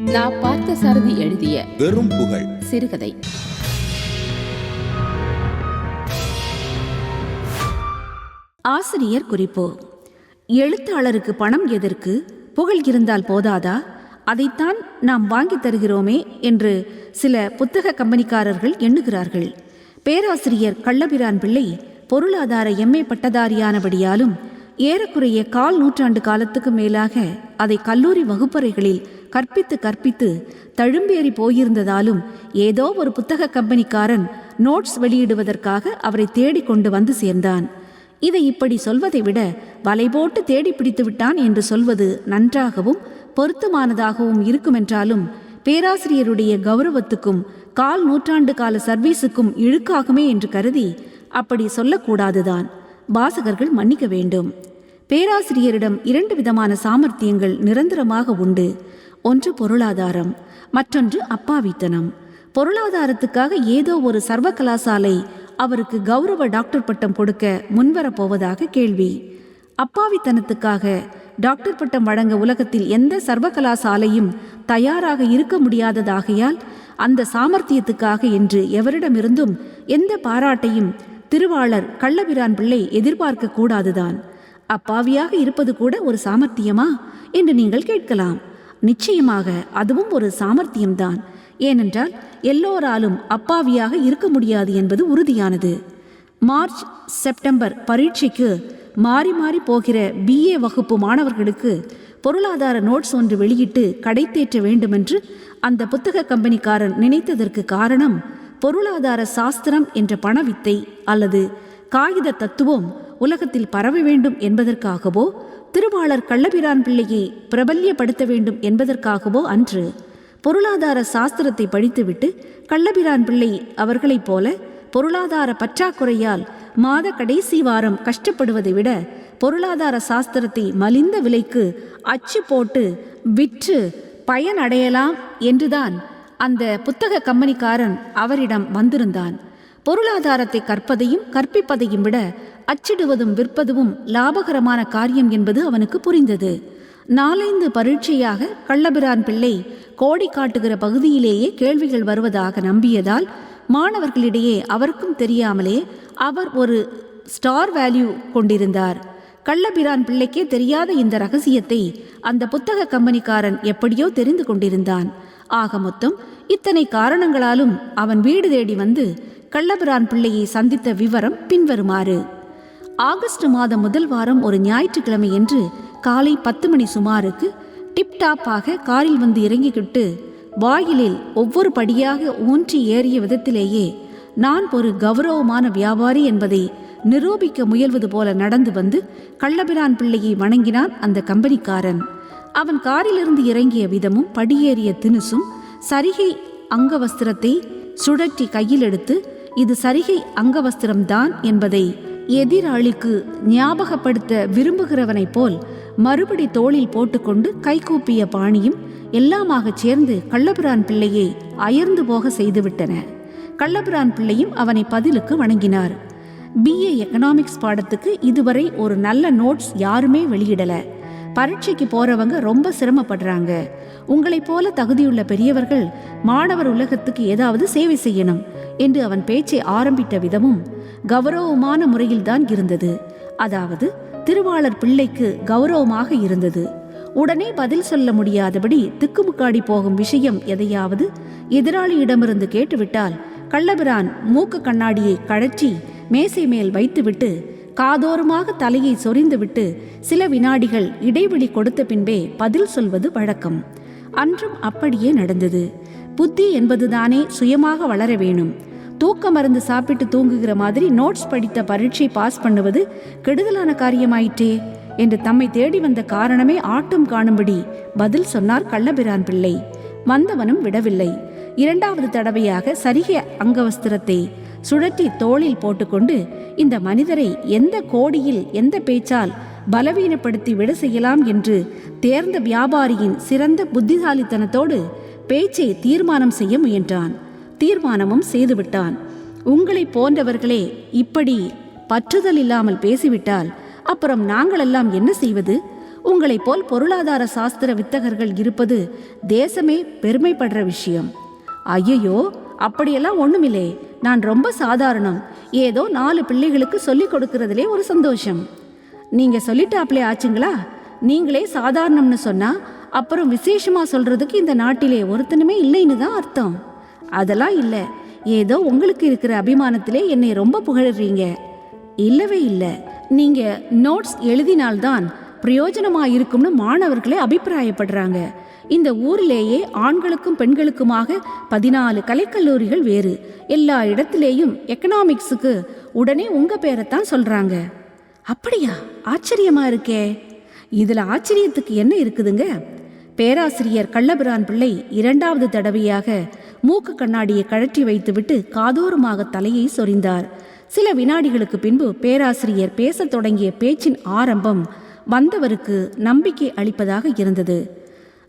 நான் பார்த்த சாரதி எழுதிய வெறும் புகழ். சிறுகதை. ஆசிரியர் குறிப்பு. எழுத்தாளருக்கு பணம் எதற்கு? புகழ் இருந்தால் போதாதா? அதைத்தான் நாம் வாங்கித் தருகிறோமே என்று சில புத்தக கம்பெனிக்காரர்கள் எண்ணுகிறார்கள். பேராசிரியர் கள்ளபிரான் பிள்ளை பொருளாதார எம்ஏ பட்டதாரியானபடியாலும் ஏறக்குறைய கால் நூற்றாண்டு காலத்துக்கு மேலாக அதை கல்லூரி வகுப்பறைகளில் கற்பித்து கற்பித்து தழும்பேறி போயிருந்ததாலும் ஏதோ ஒரு புத்தக கம்பெனிக்காரன் நோட்ஸ் வெளியிடுவதற்காக அவரை தேடிக் கொண்டு வந்து சேர்ந்தான். இதை இப்படி சொல்வதை விட வலை போட்டு தேடி பிடித்து விட்டான் என்று சொல்வது நன்றாகவும் பொருத்தமானதாகவும் இருக்குமென்றாலும் பேராசிரியருடைய கௌரவத்துக்கும் கால் நூற்றாண்டு கால சர்வீஸுக்கும் இழுக்காகுமே என்று கருதி அப்படி சொல்லக்கூடாதுதான். வாசகர்கள் மன்னிக்க வேண்டும். பேராசிரியரிடம் இரண்டு விதமான சாமர்த்தியங்கள் நிரந்தரமாக உண்டு. ஒன்று பொருளாதாரம் மற்றொன்று அப்பாவித்தனம். பொருளாதாரத்துக்காக ஏதோ ஒரு சர்வ கலாசாலை அவருக்கு கௌரவ டாக்டர் பட்டம் கொடுக்க முன்வரப் போவதாக கேள்வி. அப்பாவித்தனத்துக்காக டாக்டர் பட்டம் வழங்க உலகத்தில் எந்த சர்வ கலாசாலையும் தயாராக இருக்க முடியாததாகையால் அந்த சாமர்த்தியத்துக்காக என்று எவரிடமிருந்தும் எந்த பாராட்டையும் திருவாளர் கள்ளபிரான் பிள்ளை எதிர்பார்க்க கூடாதுதான். அப்பாவியாக இருப்பது கூட ஒரு சாமர்த்தியமா? என்று நீங்கள் கேட்கலாம். நிச்சயமாக அதுவும் ஒரு சாமர்த்தியம்தான். ஏனென்றால் எல்லோராலும் அப்பாவியாக இருக்க முடியாது என்பது உறுதியானது. மார்ச் செப்டம்பர் பரீட்சைக்கு மாறி மாறி போகிற பிஏ வகுப்பு மாணவர்களுக்கு பொருளாதார நோட்ஸ் ஒன்று வெளியிட்டு கடை தேற்ற வேண்டுமென்று அந்த புத்தக கம்பெனிக்காரன் நினைத்ததற்கு காரணம் பொருளாதார சாஸ்திரம் என்ற பணவித்தை அல்லது காகித தத்துவம் உலகத்தில் பரவ வேண்டும் என்பதற்காகவோ திருவாளர் கள்ளபிரான் பிள்ளையை பிரபல்யப்படுத்த வேண்டும் என்பதற்காகவோ அன்று பொருளாதார சாஸ்திரத்தை படித்துவிட்டு கள்ளபிரான் பிள்ளை அவர்களைப் போல பொருளாதார பற்றாக்குறையால் மாத கடைசி வாரம் கஷ்டப்படுவதை விட பொருளாதார சாஸ்திரத்தை மலிந்த விலைக்கு அச்சு போட்டு விற்று பயனடையலாம் என்றுதான் அந்த புத்தக கம்பெனிக்காரன் அவரிடம் வந்திருந்தான். பொருளாதாரத்தை கற்பதையும் கற்பிப்பதையும் விட அச்சிடுவதும் விற்பதும் லாபகரமான காரியம் என்பது அவனுக்கு புரிந்தது. நாலைந்து பரீட்சையாக கள்ளபிரான் பிள்ளை கோடி காட்டுகிற பகுதியிலேயே கேள்விகள் வருவதாக நம்பியதால் மாணவர்களிடையே அவருக்கும் தெரியாமலே அவர் ஒரு ஸ்டார் வேல்யூ கொண்டிருந்தார். கள்ளபிரான் பிள்ளைக்கே தெரியாத இந்த ரகசியத்தை அந்த புத்தக கம்பெனிக்காரன் எப்படியோ தெரிந்து கொண்டிருந்தான். ஆக மொத்தம் இத்தனை காரணங்களாலும் அவன் வீடு தேடி வந்து கள்ளபிரான் பிள்ளையை சந்தித்த விவரம் பின்வருமாறு. ஆகஸ்ட் மாதம் முதல் வாரம் ஒரு ஞாயிற்றுக்கிழமை என்று காலை பத்து மணி சுமாருக்கு டிப்டாப்பாக காரில் வந்து இறங்கிக்கிட்டு வாயிலில் ஒவ்வொரு படியாக ஊன்றி ஏறிய விதத்திலேயே நான் ஒரு கௌரவமான வியாபாரி என்பதை நிரூபிக்க முயல்வது போல நடந்து வந்து கள்ளபிரான் பிள்ளையை வணங்கினான் அந்த கம்பெனிக்காரன். அவன் காரிலிருந்து இறங்கிய விதமும் படியேறிய தினுசும் சரிகை அங்கவஸ்திரத்தை சுழற்றி கையில் எடுத்து இது சரிகை அங்கவஸ்திரம்தான் என்பதை எதிராளிக்கு ஞாபகப்படுத்த விரும்புகிறவனைப் போல் மறுபடி தோளில் போட்டுக்கொண்டு கைகூப்பிய பாணியும் எல்லாமாகச் சேர்ந்து கள்ளபிரான் பிள்ளையை அயர்ந்து போக செய்துவிட்டன. கள்ளபிரான் பிள்ளையும் அவனை பதிலுக்கு வணங்கினார். பிஏ எக்கனாமிக்ஸ் பாடத்துக்கு இதுவரை ஒரு நல்ல நோட்ஸ் யாருமே வெளியிடல. பரீட்சைக்கு போறவங்க ரொம்ப சிரமப்படுறாங்க. உங்களைப் போல தகுதியுள்ள பெரியவர்கள் மாணவர் உலகத்துக்கு ஏதாவது சேவை செய்யணும் என்று அவன் பேச்சை ஆரம்பித்த விதமும் கௌரவமான முறையில்தான் இருந்தது. அதாவது திருவாளர் பிள்ளைக்கு கௌரவமாக இருந்தது. உடனே பதில் சொல்ல முடியாதபடி திக்குமுக்காடி போகும் விஷயம் எதையாவது எதிராளியிடமிருந்து கேட்டுவிட்டால் கள்ளபிரான் மூக்கு கண்ணாடியை கழற்றி மேசை மேல் வைத்துவிட்டு காதோரமாக தலையை சொரிந்துவிட்டு சில வினாடிகள் இடைவெளி கொடுத்த பின்பே பதில் சொல்வது வழக்கம். அன்றும் அப்படியே நடந்தது. புத்தி என்பதுதானே சுயமாக வளர வேணும். தூக்க மருந்து சாப்பிட்டு தூங்குகிற மாதிரி நோட்ஸ் படித்த பரீட்சை பாஸ் பண்ணுவது கெடுதலான காரியமாயிற்றே என்று தம்மை தேடி வந்த காரணமே ஆட்டம் காணும்படி பதில் சொன்னார் கள்ளபிரான் பிள்ளை. வந்தவனும் விடவில்லை. இரண்டாவது தடவையாக சரிகை அங்கவஸ்திரத்தை சுழற்றி தோளில் போட்டுக்கொண்டு இந்த மனிதரை எந்த கோடியில் எந்த பேச்சால் பலவீனப்படுத்தி விட செய்யலாம் என்று தேர்ந்த வியாபாரியின் சிறந்த புத்திசாலித்தனத்தோடு பேச்சை தீர்மானம் செய்ய முயன்றான். தீர்மானமும் செய்துவிட்டான். உங்களைப் போன்றவர்களே இப்படி பற்றுதல் இல்லாமல் பேசிவிட்டால் அப்புறம் நாங்களெல்லாம் என்ன செய்வது? உங்களைப் போல் பொருளாதார சாஸ்திர வித்தகர்கள் இருப்பது தேசமே பெருமைப்படுற விஷயம். ஐயையோ அப்படியெல்லாம் ஒண்ணுமில்லே. நான் ரொம்ப சாதாரணம். ஏதோ நாலு பிள்ளைகளுக்கு சொல்லிக் கொடுக்கறதுலே ஒரு சந்தோஷம். நீங்க சொல்லிட்டாப்லே ஆச்சுங்களா? நீங்களே சாதாரணம்னு சொன்னா அப்புறம் விசேஷமா சொல்றதுக்கு இந்த நாட்டிலே ஒருத்தனுமே இல்லைன்னு தான் அர்த்தம். அதெல்லாம் இல்லை. ஏதோ உங்களுக்கு இருக்கிற அபிமானத்திலே என்னை ரொம்ப புகழறீங்க. இல்லவே இல்லை. நீங்க நோட்ஸ் எழுதினால்தான் பிரயோஜனமா இருக்கும்னு மாணவர்களே அபிப்பிராயப்படுறாங்க. இந்த ஊரிலேயே ஆண்களுக்கும் பெண்களுக்குமாக பதினாலு கலைக்கல்லூரிகள் வேறு. எல்லா இடத்திலேயும் எக்கனாமிக்ஸுக்கு உடனே உங்க பேரைத்தான் சொல்றாங்க. அப்படியா? ஆச்சரியமா இருக்கே. இதுல ஆச்சரியத்துக்கு என்ன இருக்குதுங்க? பேராசிரியர் கள்ளபிரான் பிள்ளை இரண்டாவது தடவையாக மூக்கு கண்ணாடியை கழற்றி வைத்துவிட்டு காதோரமாக தலையை சொரிந்தார். சில வினாடிகளுக்கு பின்பு பேராசிரியர் பேசத் தொடங்கிய பேச்சின் ஆரம்பம் வந்தவருக்கு நம்பிக்கை அளிப்பதாக இருந்தது.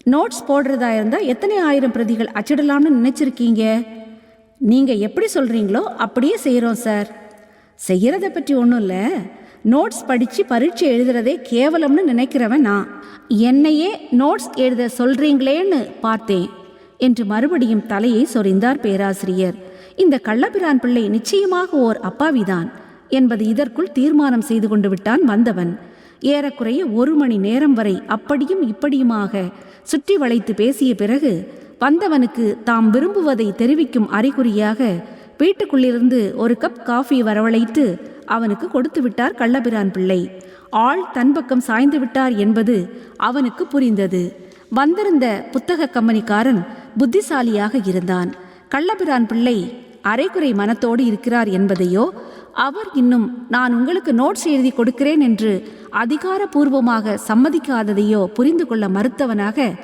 நோட்ஸ் போடுறதா இருந்தால் எத்தனை ஆயிரம் பிரதிகள் அச்சிடலாம்னு நினச்சிருக்கீங்க? நீங்கள் எப்படி சொல்கிறீங்களோ அப்படியே செய்கிறோம் சார். செய்கிறத பற்றி ஒன்றும் இல்லை. நோட்ஸ் படித்து பரீட்சை எழுதுறதே கேவலம்னு நினைக்கிறவன் நான். என்னையே நோட்ஸ் எழுத சொல்கிறீங்களேன்னு பார்த்தேன் என்று மறுபடியும் தலையை சொரிந்தார் பேராசிரியர். இந்த கள்ளபிரான் பிள்ளை நிச்சயமாக ஓர் அப்பாவிதான் என்பது இதற்குள் தீர்மானம் செய்து கொண்டு விட்டான் வந்தவன். ஏறக்குறைய ஒரு மணி நேரம் வரை அப்படியும் இப்படியுமாக சுற்றி வளைத்து பேசிய பிறகு வந்தவனுக்கு தாம் விரும்புவதை தெரிவிக்கும் அறிகுறியாக வீட்டுக்குள்ளிருந்து ஒரு கப் காஃபி வரவழைத்து அவனுக்கு கொடுத்து விட்டார் கள்ளபிரான் பிள்ளை. ஆள் தன் பக்கம் சாய்ந்து விட்டார் என்பது அவனுக்கு புரிந்தது. வந்திருந்த புத்தக கம்பெனிக்காரன் புத்திசாலியாக இருந்தான். கள்ளபிரான் பிள்ளை அரைகுறை மனத்தோடு இருக்கிறார் என்பதையோ அவர் இன்னும் நான் உங்களுக்கு நோட்ஸ் எழுதி கொடுக்கிறேன் என்று அதிகாரபூர்வமாக சம்மதிக்காததையோ புரிந்து கொள்ள மறுத்தவனாக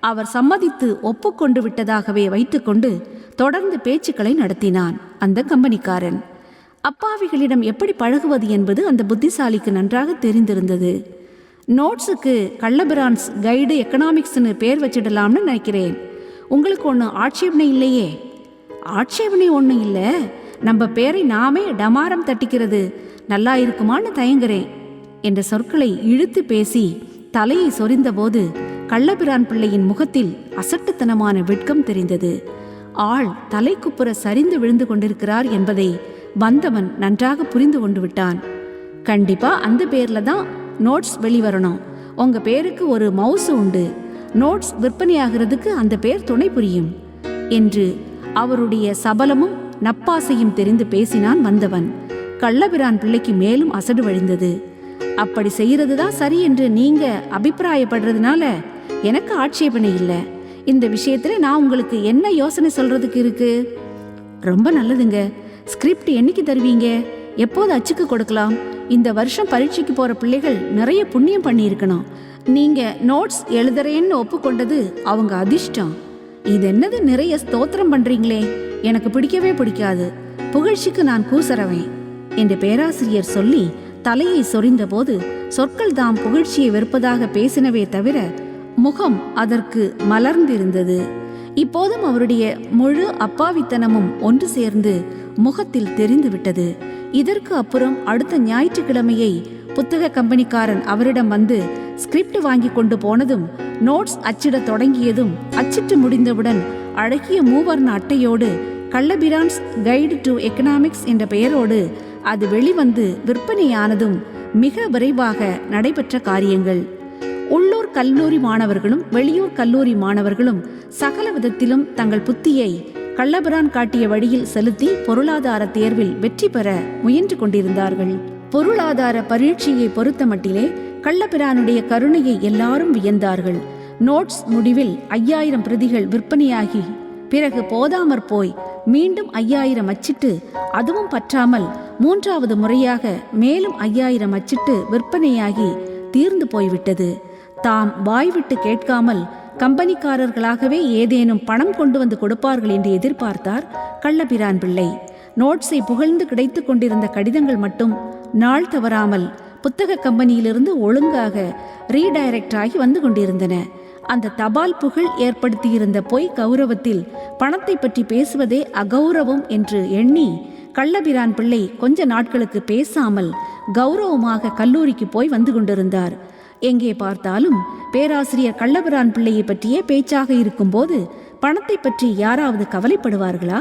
அவர் சம்மதித்து ஒப்புக்கொண்டு விட்டதாகவே வைத்துக்கொண்டு தொடர்ந்து பேச்சுக்களை நடத்தினான் அந்த கம்பெனிக்காரன். அப்பாவிகளிடம் எப்படி பழகுவது என்பது அந்த புத்திசாலிக்கு நன்றாக தெரிந்திருந்தது. நோட்ஸுக்கு கள்ளபிரான்ஸ் கைடு எக்கனாமிக்ஸ்னு பேர் வச்சிடலாம்னு நினைக்கிறேன். உங்களுக்கு ஒன்றும் ஆட்சேபனை இல்லையே? ஆட்சேபனை ஒன்றும் இல்லை. நம்ம பேரை நாமே டமாரம் தட்டிக்கிறது. நல்லா இருக்குமான்னு தயங்குறேன் என்ற சொற்களை இழுத்து பேசி தலையை சொரிந்தபோது கள்ளபிரான் பிள்ளையின் முகத்தில் அசட்டுத்தனமான வெட்கம் தெரிந்தது. ஆள் தலைக்குப்புற சரிந்து விழுந்து கொண்டிருக்கிறார் என்பதை வந்தவன் நன்றாக புரிந்து கொண்டு விட்டான். கண்டிப்பா அந்த பேர்ல தான் நோட்ஸ் வெளிவரணும். உங்க பேருக்கு ஒரு மவுஸ் உண்டு. நோட்ஸ் விற்பனையாகிறதுக்கு அந்த பேர் துணை புரியும் என்று அவருடைய சபலமும் நப்பாசையும் தெரிந்து பேசினான் வந்தவன். கள்ளபிரான் பிள்ளைக்கு மேலும் அசடு வழிந்தது. அப்படி செய்யறது தான் சரி என்று நீங்க அபிப்பிராயப்படுறதுனால எனக்கு ஆட்சேபனை இல்லை. இந்த விஷயத்துல நான் உங்களுக்கு என்ன யோசனை சொல்றதுக்கு இருக்கு? ரொம்ப நல்லதுங்க. ஸ்கிரிப்ட் என்னைக்கு தருவீங்க? எப்போது அச்சுக்கு கொடுக்கலாம்? இந்த வருஷம் பரீட்சைக்கு போற பிள்ளைகள் நிறைய புண்ணியம் பண்ணியிருக்கணும். நீங்க நோட்ஸ் எழுதுறேன்னு ஒப்புக்கொண்டது அவங்க அதிர்ஷ்டம். இது என்னது நிறைய ஸ்தோத்திரம் பண்றீங்களே? எனக்கு பிடிக்கவே பிடிக்காது. புகழ்ச்சிக்கு நான் கூசறவேன் என்று பேராசிரியர் சொல்லி தலையை சொறிந்தபோது சொற்கள் தாம் புகழ்ச்சியை வெறுப்பதாக பேசினவே தவிர முகம் அதற்கு மலர்ந்திருந்தது. இப்போதும் அவருடைய முழு அப்பாவித்தனமும் ஒன்று சேர்ந்து முகத்தில் தெரிந்துவிட்டது. இதற்கு அப்புறம் அடுத்த ஞாயிற்றுக்கிழமையை புத்தக கம்பெனிக்காரன் அவரிடம் வந்து ஸ்கிரிப்ட் வாங்கி கொண்டு போனதும் நோட்ஸ் அச்சிடத் தொடங்கியதும் அச்சிட்டு முடிந்தவுடன் அழகிய மூவர்ண அட்டையோடு கள்ளபிரான்ஸ் கைடு டு எக்கனாமிக்ஸ் என்ற பெயரோடு அது வெளிவந்து விற்பனையானதும் மிக விரைவாக நடைபெற்ற காரியங்கள். உள்ளூர் கல்லூரி மாணவர்களும் வெளியூர் கல்லூரி மாணவர்களும் சகல விதத்திலும் தங்கள் புத்தியை கள்ளபிரான் காட்டிய வழியில் செலுத்தி பொருளாதார தேர்வில் வெற்றி பெற முயன்று கொண்டிருந்தார்கள். பொருளாதார பரீட்சையை பொறுத்தமட்டிலே கள்ளபிரானுடைய கருணையை எல்லாரும் வியந்தார்கள். நோட்ஸ் முடிவில் ஐயாயிரம் பிரதிகள் விற்பனையாகி பிறகு போதாமற் போய் மீண்டும் ஐயாயிரம் அச்சிட்டு அதுவும் பற்றாமல் மூன்றாவது முறையாக மேலும் ஐயாயிரம் அச்சிட்டு விற்பனையாகி தீர்ந்து போய்விட்டது. தாம் வாய்விட்டு கேட்காமல் கம்பெனிக்காரர்களாகவே ஏதேனும் பணம் கொண்டு வந்து கொடுப்பார்கள் என்று எதிர்பார்த்தார் கள்ளபிரான் பிள்ளை. நோட்ஸை புகழ்ந்து கிடைத்து கொண்டிருந்த கடிதங்கள் மட்டும் நாள் தவறாமல் புத்தக கம்பெனியிலிருந்து ஒழுங்காக ரீடைரக்ட் ஆகி வந்து கொண்டிருந்தன. அந்த தபால் புகழ் ஏற்படுத்தியிருந்த பொய் கௌரவத்தில் பணத்தை பற்றி பேசுவதே அகௌரவம் என்று எண்ணி கள்ளபிரான் பிள்ளை கொஞ்ச நாட்களுக்கு பேசாமல் கௌரவமாக கல்லூரிக்கு போய் வந்து கொண்டிருந்தார். எங்கே பார்த்தாலும் பேராசிரியர் கள்ளபிரான் பிள்ளையை பற்றியே பேச்சாக இருக்கும்போது பணத்தை பற்றி யாராவது கவலைப்படுவார்களா?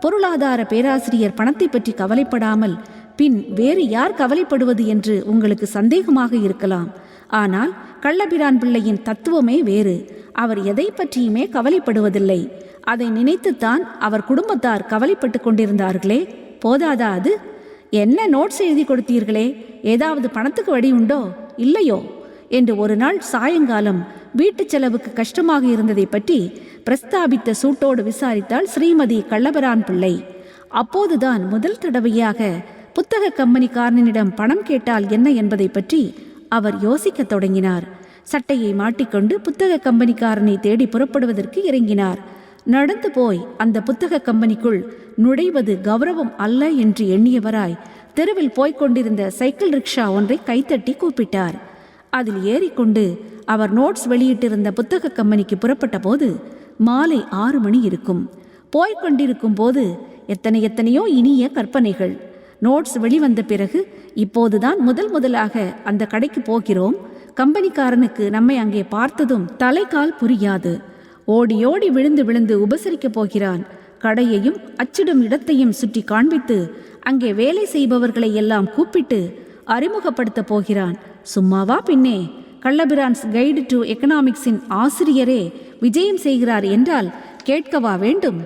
பொருளாதார பேராசிரியர் பணத்தை பற்றி கவலைப்படாமல் பின் வேறு யார் கவலைப்படுவது என்று உங்களுக்கு சந்தேகமாக இருக்கலாம். ஆனால் கள்ளபிரான் பிள்ளையின் தத்துவமே வேறு. அவர் எதை பற்றியுமே கவலைப்படுவதில்லை. அதை நினைத்துத்தான் அவர் குடும்பத்தார் கவலைப்பட்டு கொண்டிருந்தார்களே. போதாதா அது? என்ன நோட்ஸ் எழுதி கொடுத்தீர்களே? ஏதாவது பணத்துக்கு வழி உண்டோ? இல்லையோ? என்று ஒரு நாள் சாயங்காலம் வீட்டு செலவுக்கு கஷ்டமாக இருந்ததை பற்றி பிரஸ்தாபித்த சூட்டோடு விசாரித்தாள் ஸ்ரீமதி கள்ளபரான் பிள்ளை. அப்போதுதான் முதல் தடவையாக புத்தக கம்பெனிக்காரனிடம் பணம் கேட்டால் என்ன என்பதை பற்றி அவர் யோசிக்கத் தொடங்கினார். சட்டையை மாட்டிக்கொண்டு புத்தக கம்பெனிக்காரனை தேடி புறப்படுவதற்கு இறங்கினார். நடந்து போய் அந்த புத்தக கம்பெனிக்குள் நுழைவது கௌரவம் அல்ல என்று எண்ணியவராய் தெருவில் போய்க்கொண்டிருந்த சைக்கிள் ரிக்ஷா ஒன்றை கைத்தட்டி கூப்பிட்டார். அதில் ஏறிக்கொண்டு அவர் நோட்ஸ் வெளியிட்டிருந்த புத்தக கம்பெனிக்கு புறப்பட்ட போது மாலை ஆறு மணி இருக்கும். போய்க் கொண்டிருக்கும் போது எத்தனை எத்தனையோ இனிய கற்பனைகள். நோட்ஸ் வெளிவந்த பிறகு இப்போதுதான் முதல் முதலாக அந்த கடைக்கு போகிறோம். கம்பெனிக்காரனுக்கு நம்மை அங்கே பார்த்ததும் தலைக்கால் புரியாது. ஓடி ஓடி விழுந்து விழுந்து உபசரிக்கப் போகிறான். கடையையும் அச்சிடும் இடத்தையும் சுற்றி காண்பித்து அங்கே வேலை செய்பவர்களை எல்லாம் கூப்பிட்டு அறிமுகப்படுத்தப் போகிறான். சும்மாவா பின்னே. கள்ளபிரான்ஸ் கைடு டு எக்கனாமிக்ஸின் ஆசிரியரே விஜயம் செய்கிறார் என்றால் கேட்கவா வேண்டும்?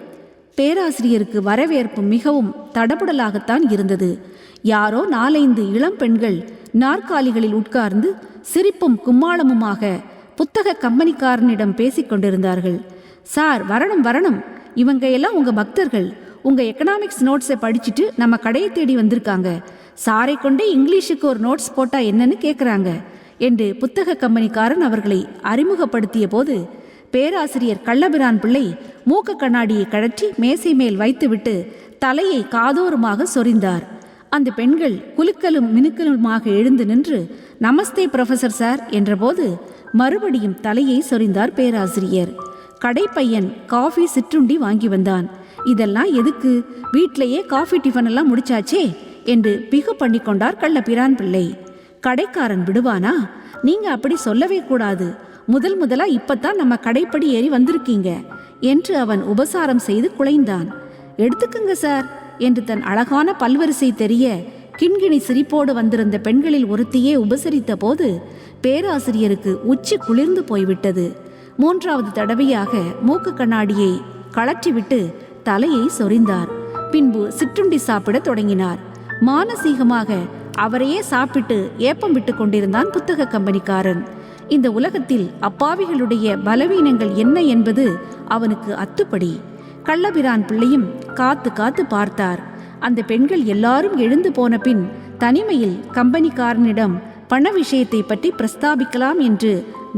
பேராசிரியருக்கு வரவேற்பு மிகவும் தடபுடலாகத்தான் இருந்தது. யாரோ நாலைந்து இளம் பெண்கள் நாற்காலிகளில் உட்கார்ந்து சிரிப்பும் கும்மாளமுமாக புத்தக கம்பெனிக்காரனிடம் பேசிக் கொண்டிருந்தார்கள். சார் வரணும் வரணும். இவங்க எல்லாம் உங்க பக்தர்கள். உங்க எக்கனாமிக்ஸ் நோட்ஸை படிச்சுட்டு நம்ம கடையை தேடி வந்திருக்காங்க. சாரை கொண்டே இங்கிலீஷுக்கு ஒரு நோட்ஸ் போட்டா என்னன்னு கேட்குறாங்க என்று புத்தக கம்பெனிக்காரன் அவர்களை அறிமுகப்படுத்திய போது பேராசிரியர் கள்ளபிரான் பிள்ளை மூக்கு கண்ணாடியை கழற்றி மேசை மேல் வைத்துவிட்டு தலையை காதோரமாக சொரிந்தார். அந்த பெண்கள் குலுக்கலும் மினுக்கலுமாக எழுந்து நின்று நமஸ்தே ப்ரொஃபசர் சார் என்றபோது மறுபடியும் தலையை சொரிந்தார் பேராசிரியர். கடைப்பையன் காஃபி சிற்றுண்டி வாங்கி வந்தான். இதெல்லாம் எதுக்கு? வீட்டிலேயே காஃபி டிஃபன் எல்லாம் முடிச்சாச்சே என்று பிகு பண்ணி கொண்டார் கள்ளபிரான் பிள்ளை. கடைக்காரன் விடுவானா? நீங்க அப்படி சொல்லவே கூடாது. முதல் முதலா இப்பத்தான் நம்ம கடைப்படி ஏறி வந்திருக்கீங்க என்று அவன் உபசாரம் செய்து குலைந்தான். எடுத்துக்குங்க சார் என்று தன் அழகான பல்வரிசை தெரிய கிண்கிணி சிரிப்போடு வந்திருந்த பெண்களில் ஒருத்தியே உபசரித்த போது பேராசிரியருக்கு உச்சி குளிர்ந்து போய்விட்டது. மூன்றாவது தடவையாக மூக்கு கண்ணாடியை கழற்றிவிட்டு தலையை சொரிந்தார். பின்பு சிற்றுண்டி சாப்பிடத் தொடங்கினார். மானசீகமாக அவரையே சாப்பிட்டு ஏப்பம் விட்டு கொண்டிருந்தான் புத்தக கம்பெனிக்காரன். இந்த உலகத்தில் அப்பாவிகளுடைய பலவீனங்கள் என்ன என்பது அவனுக்கு அத்துப்படி. கள்ளபிரான் பிள்ளையும் காத்து காத்து பார்த்தார். அந்த பெண்கள் எல்லாரும் எழுந்து போன பின் தனிமையில் கம்பெனிக்காரனிடம் பண விஷயத்தை பற்றி பிரஸ்தாபிக்கலாம் என்று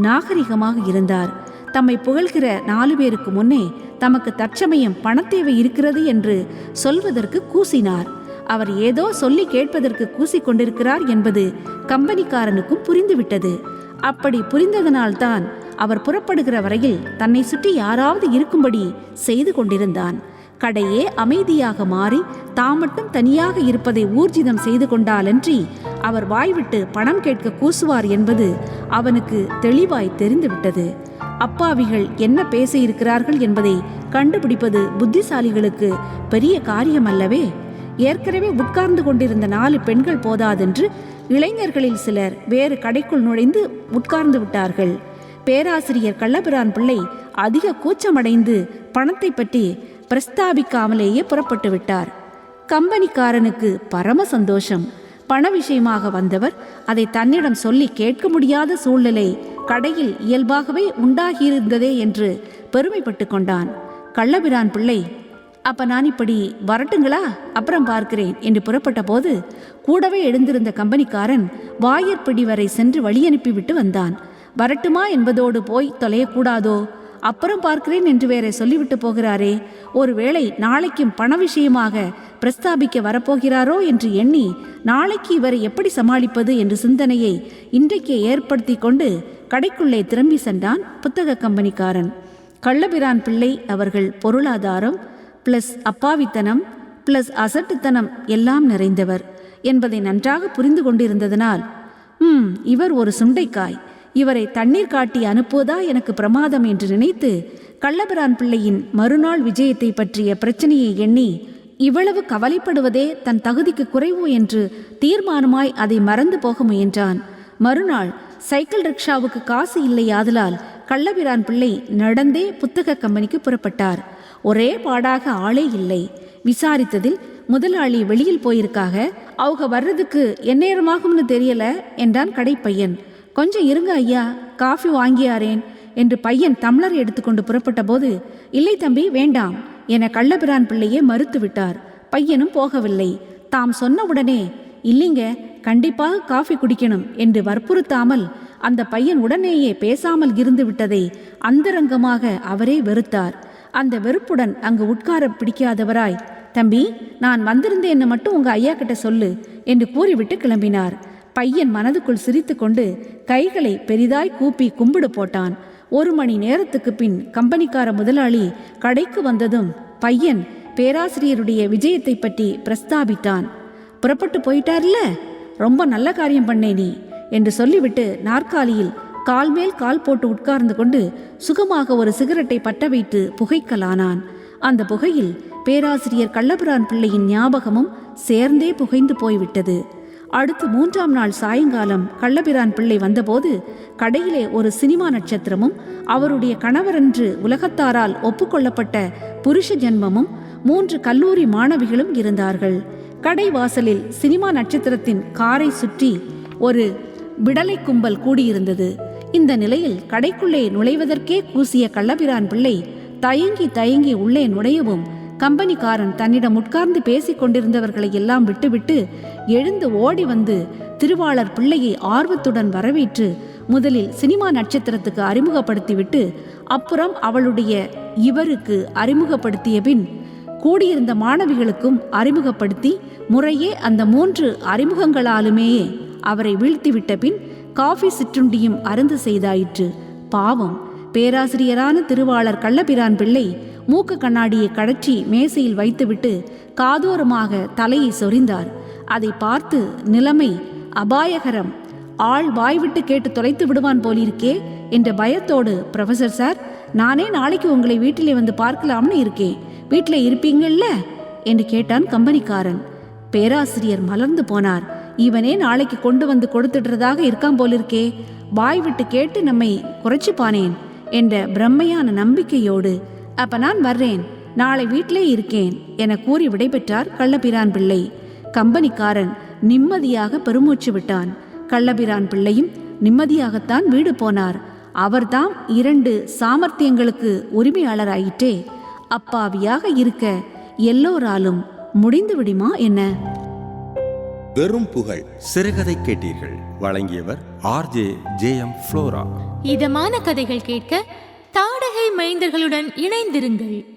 நாகரிகமாக இருந்தார். தம்மை புகழ்கிற நாலு பேருக்கு முன்னே தமக்கு தற்சமயம் பணத்தேவை இருக்கிறது என்று சொல்வதற்கு கூசினார். அவர் ஏதோ சொல்லி கேட்பதற்கு கூசிக் கொண்டிருக்கிறார் என்பது கம்பெனிக்காரனுக்கும் புரிந்துவிட்டது. அப்படி புரிந்ததனால்தான் அவர் புறப்படுகிற வரையில் தன்னை சுற்றி யாராவது இருக்கும்படி செய்து கொண்டிருந்தான். கடையே அமைதியாக மாறி தாம் மட்டும் தனியாக இருப்பதை ஊர்ஜிதம் செய்து கொண்டாலன்றி அவர் வாய்விட்டு பணம் கேட்க கூசுவார் என்பது அவனுக்கு தெளிவாய் தெரிந்துவிட்டது. அப்பாவிகள் என்ன பேச இருக்கிறார்கள் என்பதை கண்டுபிடிப்பது புத்திசாலிகளுக்கு பெரிய காரியம் அல்லவே ஏற்கனவே உட்கார்ந்து கொண்டிருந்த நாலு பெண்கள் போதாதென்று இளைஞர்களில் சிலர் வேறு கடைக்குள் நுழைந்து உட்கார்ந்து விட்டார்கள். பேராசிரியர் கள்ளபிரான் பிள்ளை அதிக கூச்சமடைந்து பணத்தை பற்றி பிரஸ்தாபிக்காமலேயே புறப்பட்டு விட்டார். கம்பெனிக்காரனுக்கு பரம சந்தோஷம். பண விஷயமாக வந்தவர் அதை தன்னிடம் சொல்லி கேட்க முடியாத சூழ்நிலை கடையில் இயல்பாகவே உண்டாகியிருந்ததே என்று பெருமைப்பட்டு கொண்டான். கள்ளபிரான் பிள்ளை அப்ப நான் இப்படி வரட்டுங்களா? அப்புறம் பார்க்கிறேன் என்று புறப்பட்ட போது கூடவே எழுந்திருந்த கம்பெனிக்காரன் வாயற்படி வரை சென்று வழியனுப்பிவிட்டு வந்தான். வரட்டுமா என்பதோடு போய் தொலையக்கூடாதோ? அப்புறம் பார்க்கிறேன் என்று வேற சொல்லிவிட்டு போகிறாரே ஒருவேளை நாளைக்கும் பண விஷயமாக பிரஸ்தாபிக்க வரப்போகிறாரோ என்று எண்ணி நாளைக்கு இவரை எப்படி சமாளிப்பது என்ற சிந்தனையை இன்றைக்கே ஏற்படுத்தி கொண்டு கடைக்குள்ளே திரும்பி சென்றான் புத்தக கம்பெனிக்காரன். கள்ளபிரான் பிள்ளை அவர்கள் பொருளாதாரம் பிளஸ் அப்பாவித்தனம் பிளஸ் அசட்டுத்தனம் எல்லாம் நிறைந்தவர் என்பதை நன்றாக புரிந்து கொண்டிருந்ததனால் ம் இவர் ஒரு சுண்டைக்காய். இவரை தண்ணீர் காட்டி அனுப்புவதா எனக்கு பிரமாதம் என்று நினைத்து கள்ளபிரான் பிள்ளையின் மறுநாள் விஜயத்தை பற்றிய பிரச்சனையை எண்ணி இவ்வளவு கவலைப்படுவதே தன் தகுதிக்கு குறைவு என்று தீர்மானமாய் அதை மறந்து போக முயன்றான். மறுநாள் சைக்கிள் ரிக்ஷாவுக்கு காசு இல்லை ஆதலால் கள்ளபிரான் பிள்ளை நடந்தே புத்தக கம்பெனிக்கு புறப்பட்டார். ஒரே பாடாக ஆளே இல்லை. விசாரித்ததில் முதலாளி வெளியில் போயிருக்காக அவங்க வர்றதுக்கு எந்நேரமாகும்னு தெரியல என்றான் கடைப்பையன். கொஞ்சம் இருங்க ஐயா காஃபி வாங்கியாரேன் என்று பையன் டம்ளர் எடுத்துக்கொண்டு புறப்பட்ட போது இல்லை தம்பி வேண்டாம் என கள்ளபிரான் பிள்ளையே மறுத்து விட்டார் பையனும் போகவில்லை. தாம் சொன்னவுடனே இல்லைங்க கண்டிப்பாக காஃபி குடிக்கணும் என்று வற்புறுத்தாமல் அந்த பையன் உடனேயே பேசாமல் இருந்து விட்டதை அந்தரங்கமாக அவரே வெறுத்தார். வெறுப்புடன் அங்கு உட்கார பிடிக்காதவராய் தம்பி நான் வந்திருந்தேன்னு மட்டும் உங்க ஐயா கிட்ட சொல்லு என்று கூறிவிட்டு கிளம்பினார். பையன் மனதுக்குள் சிரித்துக்கொண்டு கைகளை பெரிதாய் கூப்பி கும்பிடு போட்டான். ஒரு மணி நேரத்துக்கு பின் கம்பெனிக்கார முதலாளி கடைக்கு வந்ததும் பையன் பேராசிரியருடைய விஜயத்தை பற்றி பிரஸ்தாபித்தான். புறப்பட்டு போயிட்டார்ல? ரொம்ப நல்ல காரியம் பண்ணே நீ என்று சொல்லிவிட்டு நாற்காலியில் கால் மேல் கால் போட்டு உட்கார்ந்து கொண்டு சுகமாக ஒரு சிகரெட்டை பட்ட வைத்து புகைக்கலானான். அந்த புகையில் பேராசிரியர் கள்ளபிரான் பிள்ளையின் ஞாபகமும் சேர்ந்தே புகைந்து போய்விட்டது. அடுத்து மூன்றாம் நாள் சாயங்காலம் கள்ளபிரான் பிள்ளை வந்தபோது கடையிலே ஒரு சினிமா நட்சத்திரமும் அவருடைய கணவரன்று உலகத்தாரால் ஒப்புக்கொள்ளப்பட்ட புருஷ ஜென்மமும் மூன்று கல்லூரி மாணவிகளும் இருந்தார்கள். கடை வாசலில் சினிமா நட்சத்திரத்தின் காரை சுற்றி ஒரு விடலை கும்பல் கூடியிருந்தது. இந்த நிலையில் கடைக்குள்ளே நுழைவதற்கே கூசிய கள்ளபிரான் பிள்ளை தயங்கி தயங்கி உள்ளே நுழையவும் கம்பெனிக்காரன் தன்னிடம் உட்கார்ந்து பேசிக் கொண்டிருந்தவர்களை எல்லாம் விட்டுவிட்டு எழுந்து ஓடி வந்து திருவாளர் பிள்ளையை ஆர்வத்துடன் வரவேற்று முதலில் சினிமா நட்சத்திரத்துக்கு அறிமுகப்படுத்திவிட்டு அப்புறம் அவளுடைய இவருக்கு அறிமுகப்படுத்திய பின் கூடியிருந்த மாணவிகளுக்கும் அறிமுகப்படுத்தி முறையே அந்த மூன்று அறிமுகங்களாலுமேயே அவரை வீழ்த்திவிட்ட பின் காஃபி சிற்றுண்டியும் அருந்து செய்தாயிற்று. பாவம். பேராசிரியரான திருவாளர் கள்ளபிரான் பிள்ளை மூக்கு கண்ணாடியை கழற்றி மேசையில் வைத்துவிட்டு காதோரமாக தலையை சொரிந்தார். அதை பார்த்து நிலைமை அபாயகரம். ஆள் வாய்விட்டு கேட்டு தொலைத்து விடுவான் போலிருக்கே என்ற பயத்தோடு ப்ரொஃபசர் சார் நானே நாளைக்கு உங்களை வீட்டிலே வந்து பார்க்கலாம்னு இருக்கேன் வீட்டில் இருப்பீங்கள்ல? என்று கேட்டான் கம்பெனிக்காரன். பேராசிரியர் மலர்ந்து போனார். இவனே நாளைக்கு கொண்டு வந்து கொடுத்துடுறதாக இருக்கான் போலிருக்கே. வாய் விட்டு கேட்டு நம்மை குறைச்சிப்பானேன் என்ற பிரம்மையான நம்பிக்கையோடு அப்ப நான் வர்றேன் நாளை வீட்டிலே இருக்கேன் என கூறி விடைபெற்றார் கள்ளபிரான் பிள்ளை. கம்பெனிக்காரன் நிம்மதியாக பெருமூச்சு விட்டான். கள்ளபிரான் பிள்ளையும் நிம்மதியாகத்தான் வீடு போனார். அவர்தாம் இரண்டு சாமர்த்தியங்களுக்கு உரிமையாளராயிற்றே. அப்பாவியாக இருக்க எல்லோராலும் முடிந்து விடுமா என்ன? வெறும் புகழ். சிறுகதை கேட்டீர்கள் வழங்கியவர் ஆர்ஜே ஜே எம் புளோரா இதமான கதைகள் கேட்க தாடகை மைந்தர்களுடன் இணைந்திருங்கள்.